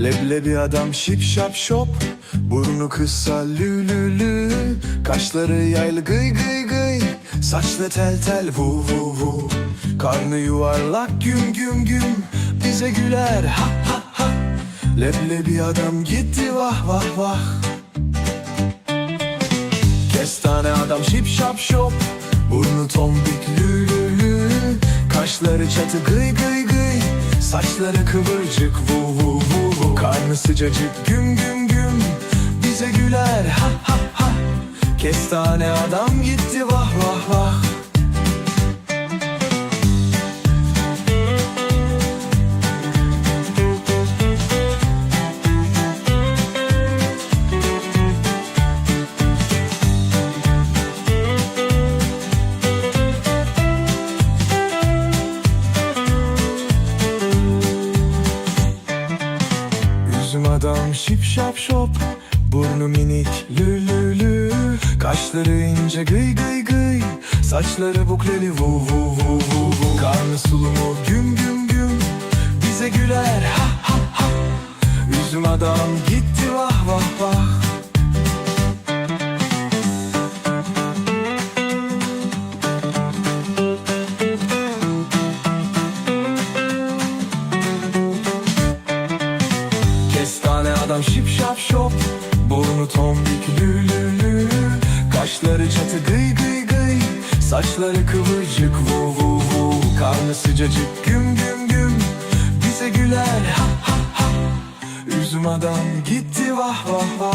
Leblebi adam şip şap şop. Burnu kısa lülülü. Kaşları yaylı gıy gıy gıy. Saçlı tel tel vu vu vu. Karnı yuvarlak güm güm güm. Bize güler ha ha ha. Leblebi adam gitti vah vah vah. Kestane adam şip şap şop. Burnu tombik lülülü. Kaşları çatı gıy gıy gıy. Saçları kıvırcık vu vu vu Karnı sıcacık güm güm güm. Bize güler ha ha ha. Kestane adam gitti vah vah vah Üzüm adam şip şap şop Burnu minik lü lü lü. Kaşları ince gıy gıy gıy Saçları bukleli vu vu vu vu vu. Karnı sulu mu güm güm güm Bize güler ha ha ha. Üzüm adam gitti vah vah vah Adam şip şap şop Burnu tombik lü lü lü. Kaşları çatı gıy gıy gıy Saçları kıvırcık vu vu vu. Karnı sıcacık güm güm güm Bize güler ha ha ha. Üzüm adam gitti vah vah vah